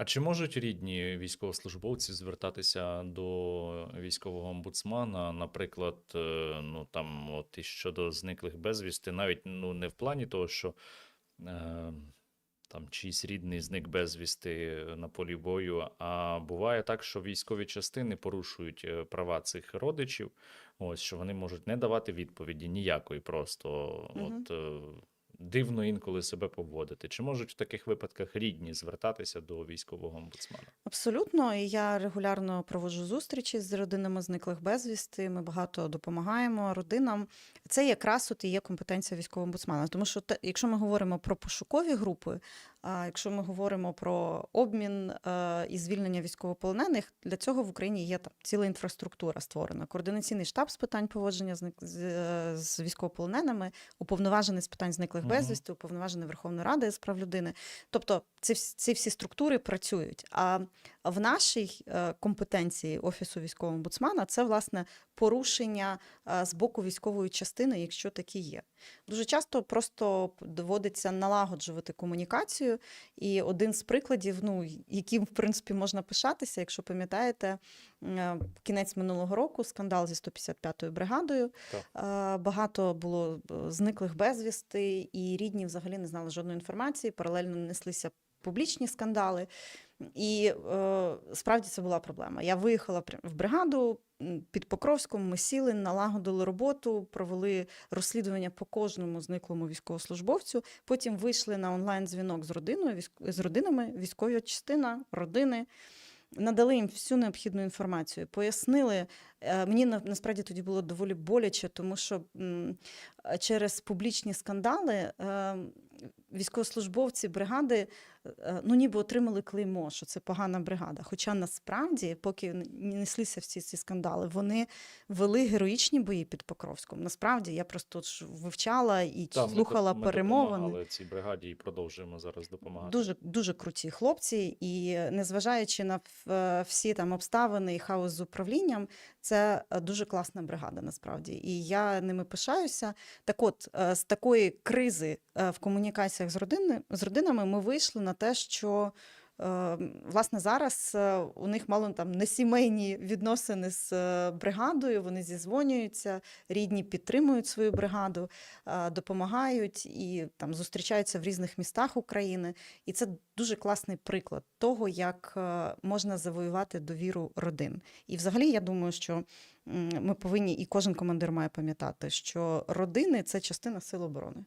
А чи можуть рідні військовослужбовці звертатися до військового омбудсмана, наприклад, е, ну там от і щодо зниклих безвісти, навіть ну не в плані того, що е, там чийсь рідний зник безвісти на полі бою, а буває так, що військові частини порушують е, права цих родичів, ось що вони можуть не давати відповіді ніякої, просто Мгм. от. Дивно інколи себе поводити. Чи можуть в таких випадках рідні звертатися до військового омбудсмана? Абсолютно, і я регулярно проводжу зустрічі з родинами зниклих безвісти. Ми багато допомагаємо родинам. Це якраз от і є компетенція військового омбудсмана. Тому що якщо ми говоримо про пошукові групи, а якщо ми говоримо про обмін е, і звільнення військовополонених, для цього в Україні є там ціла інфраструктура створена. Координаційний штаб з питань поводження з, з, з військовополоненими, уповноважений з питань зниклих Мгм. безвісти, уповноважений Верховної Ради з прав людини. Тобто ці, ці всі структури працюють. А в нашій е, компетенції Офісу військового омбудсмана це власне порушення е, з боку військової частини, якщо такі є. Дуже часто просто доводиться налагоджувати комунікацію. І один з прикладів, ну яким в принципі можна пишатися, якщо пам'ятаєте, е, кінець минулого року скандал зі 155-ю бригадою. Так. Е, Багато було е, зниклих безвісти, і рідні взагалі не знали жодної інформації. Паралельно неслися публічні скандали. І е, справді це була проблема. Я виїхала в бригаду під Покровськом. Ми сіли, налагодили роботу, провели розслідування по кожному зниклому військовослужбовцю. Потім вийшли на онлайн дзвінок з родиною, з родинами, військова частина, родини. Надали їм всю необхідну інформацію, пояснили. Е, Мені насправді тоді було доволі боляче, тому що через публічні скандали е, військовослужбовці бригади е, ну ніби отримали клеймо, що це погана бригада. Хоча насправді, поки не неслися всі ці скандали, вони вели героїчні бої під Покровськом. Насправді я просто ж вивчала і Та, слухала ми перемовини. допомагали цій бригаді і продовжуємо зараз допомагати. Дуже дуже круті хлопці, і незважаючи на е, всі там обставини і хаос з управлінням, це е, дуже класна бригада насправді. І я ними пишаюся. Так от, е, з такої кризи е, в комунікаціях з родини з родинами ми вийшли на те, що. е, Власне, зараз е, у них мало там не сімейні відносини з е, бригадою. Вони зізвонюються, рідні підтримують свою бригаду, допомагають і там зустрічаються в різних містах України. І це дуже класний приклад того, як можна завоювати довіру родин. І взагалі, я думаю, що ми повинні, і кожен командир має пам'ятати, що родини це частина сил оборони.